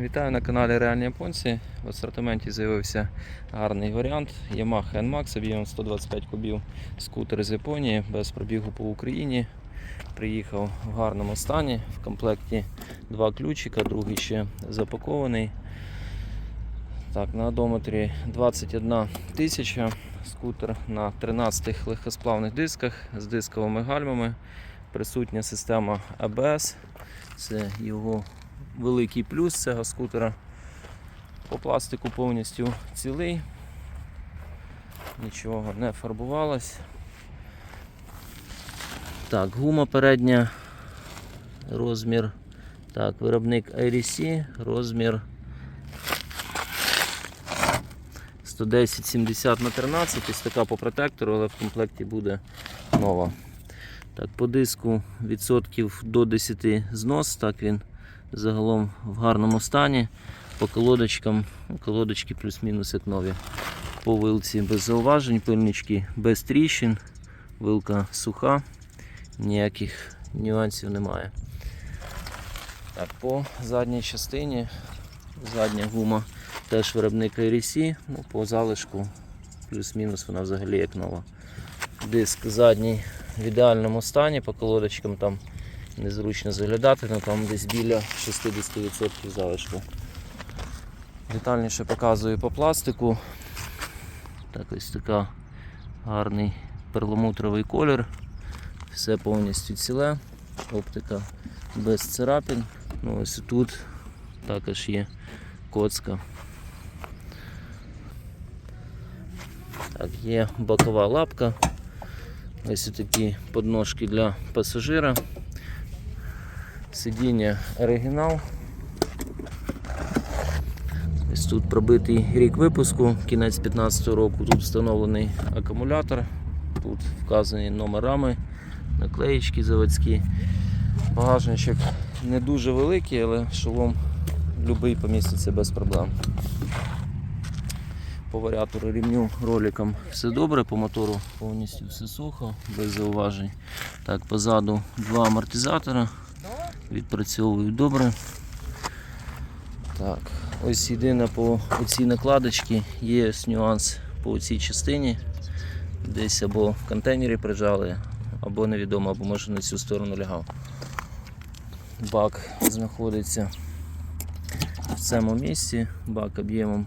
Вітаю на каналі Реальні Японці. В асортименті з'явився гарний варіант Yamaha NMAX об'ємом 125 кубів. Скутер з Японії без пробігу по Україні. Приїхав в гарному стані. В комплекті два ключика, другий ще запакований. Так, на одометрі 21 тисяча. Скутер на 13 легкосплавних дисках з дисковими гальмами. Присутня система ABS. Це його великий плюс цього скутера. По пластику повністю цілий, нічого не фарбувалось. Так, гума передня, розмір. Так, виробник IRC, розмір 110-70 на 13, ось така по протектору, але в комплекті буде нова. Так, по диску відсотків до 10 знос, так він загалом в гарному стані. По колодочкам, колодочки плюс-мінус як нові. По вилці без зауважень, пильнички без тріщин, вилка суха, ніяких нюансів немає. Так, по задній частині задня гума теж виробник IRC, ну, по залишку плюс-мінус вона взагалі як нова. Диск задній в ідеальному стані, по колодочкам там незручно заглядати, але там десь біля 60% залишку. Детальніше показую по пластику. Так ось така гарний перламутровий колір. Все повністю ціле, оптика без царапин. Ну, ось тут також є коцка. Так, є бокова лапка. Ось такі подножки для пасажира. Сидіння оригінал. Ось тут пробитий рік випуску, кінець 15 року. Тут встановлений акумулятор, тут вказані номерами, наклеїчки заводські. Багажничок не дуже великий, але шолом любий поміститься без проблем. По варіатору рівню роликам все добре, по мотору повністю все сухо, без зауважень. Так, позаду два амортизатора відпрацьовують добре. Так, ось єдине по цій накладочці є нюанс по цій частині. Десь або в контейнері прижали, або невідомо, або може на цю сторону лягав. Бак знаходиться в цьому місці, бак об'ємом,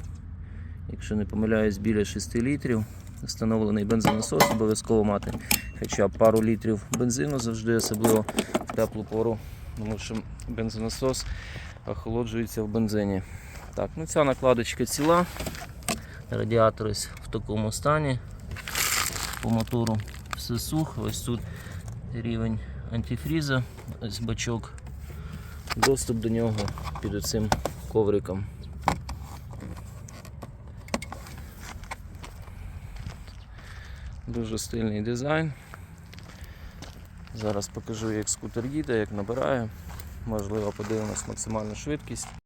якщо не помиляюсь, біля 6 літрів. Встановлений бензонасос, обов'язково мати хоча б пару літрів бензину завжди, особливо в теплу пору, тому що бензонасос охолоджується в бензині. Так, ну Ця накладочка ціла, радіатор ось в такому стані. По мотору все сухо, ось тут рівень антифріза, ось бачок, доступ до нього під оцим ковриком. Дуже стильний дизайн. Зараз покажу, як скутер їде, як набирає. Можливо, подивимось максимальну швидкість.